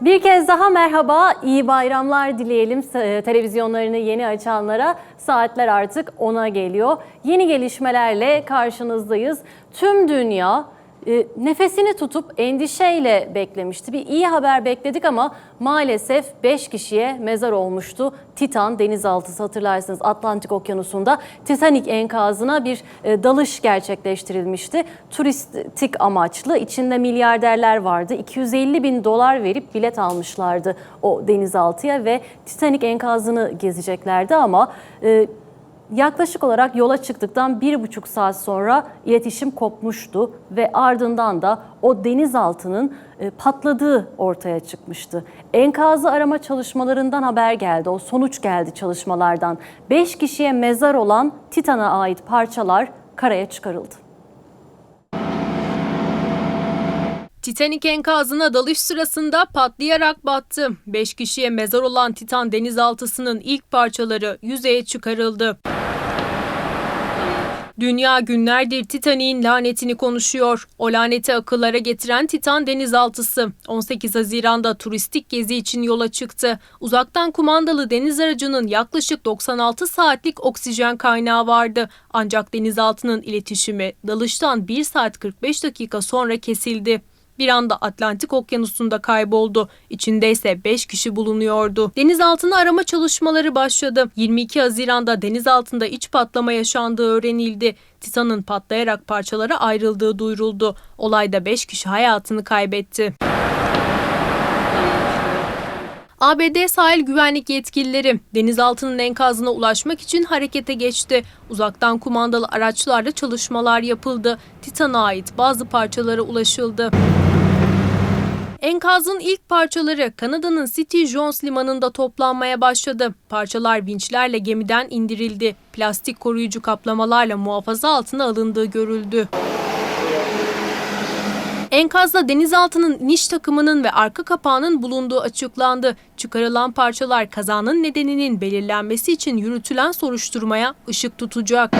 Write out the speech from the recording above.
Bir kez daha merhaba, iyi bayramlar dileyelim e, televizyonlarını yeni açanlara. Saatler artık 10'a geliyor. Yeni gelişmelerle karşınızdayız. Tüm dünya e, nefesini tutup endişeyle beklemişti. Bir iyi haber bekledik ama maalesef 5 kişiye mezar olmuştu. Titan denizaltısı hatırlarsınız Atlantik Okyanusu'nda Titanic enkazına bir e, dalış gerçekleştirilmişti. Turistik amaçlı içinde milyarderler vardı. 250 bin dolar verip bilet almışlardı o denizaltıya ve Titanic enkazını gezeceklerdi ama e, Yaklaşık olarak yola çıktıktan bir buçuk saat sonra iletişim kopmuştu ve ardından da o denizaltının e, patladığı ortaya çıkmıştı. Enkazı arama çalışmalarından haber geldi, o sonuç geldi çalışmalardan. Beş kişiye mezar olan Titan'a ait parçalar karaya çıkarıldı. Titanic enkazına dalış sırasında patlayarak battı. 5 kişiye mezar olan Titan denizaltısının ilk parçaları yüzeye çıkarıldı. Dünya günlerdir Titanic'in lanetini konuşuyor. O laneti akıllara getiren Titan denizaltısı 18 Haziran'da turistik gezi için yola çıktı. Uzaktan kumandalı deniz aracının yaklaşık 96 saatlik oksijen kaynağı vardı. Ancak denizaltının iletişimi dalıştan 1 saat 45 dakika sonra kesildi. Bir anda Atlantik Okyanusu'nda kayboldu. İçinde ise 5 kişi bulunuyordu. Denizaltını arama çalışmaları başladı. 22 Haziran'da denizaltında iç patlama yaşandığı öğrenildi. Titan'ın patlayarak parçalara ayrıldığı duyuruldu. Olayda 5 kişi hayatını kaybetti. ABD sahil güvenlik yetkilileri denizaltının enkazına ulaşmak için harekete geçti. Uzaktan kumandalı araçlarla çalışmalar yapıldı. Titan'a ait bazı parçalara ulaşıldı. Enkazın ilk parçaları Kanada'nın City Jones limanında toplanmaya başladı. Parçalar vinçlerle gemiden indirildi. Plastik koruyucu kaplamalarla muhafaza altına alındığı görüldü. Enkazda denizaltının iniş takımının ve arka kapağının bulunduğu açıklandı. Çıkarılan parçalar kazanın nedeninin belirlenmesi için yürütülen soruşturmaya ışık tutacak.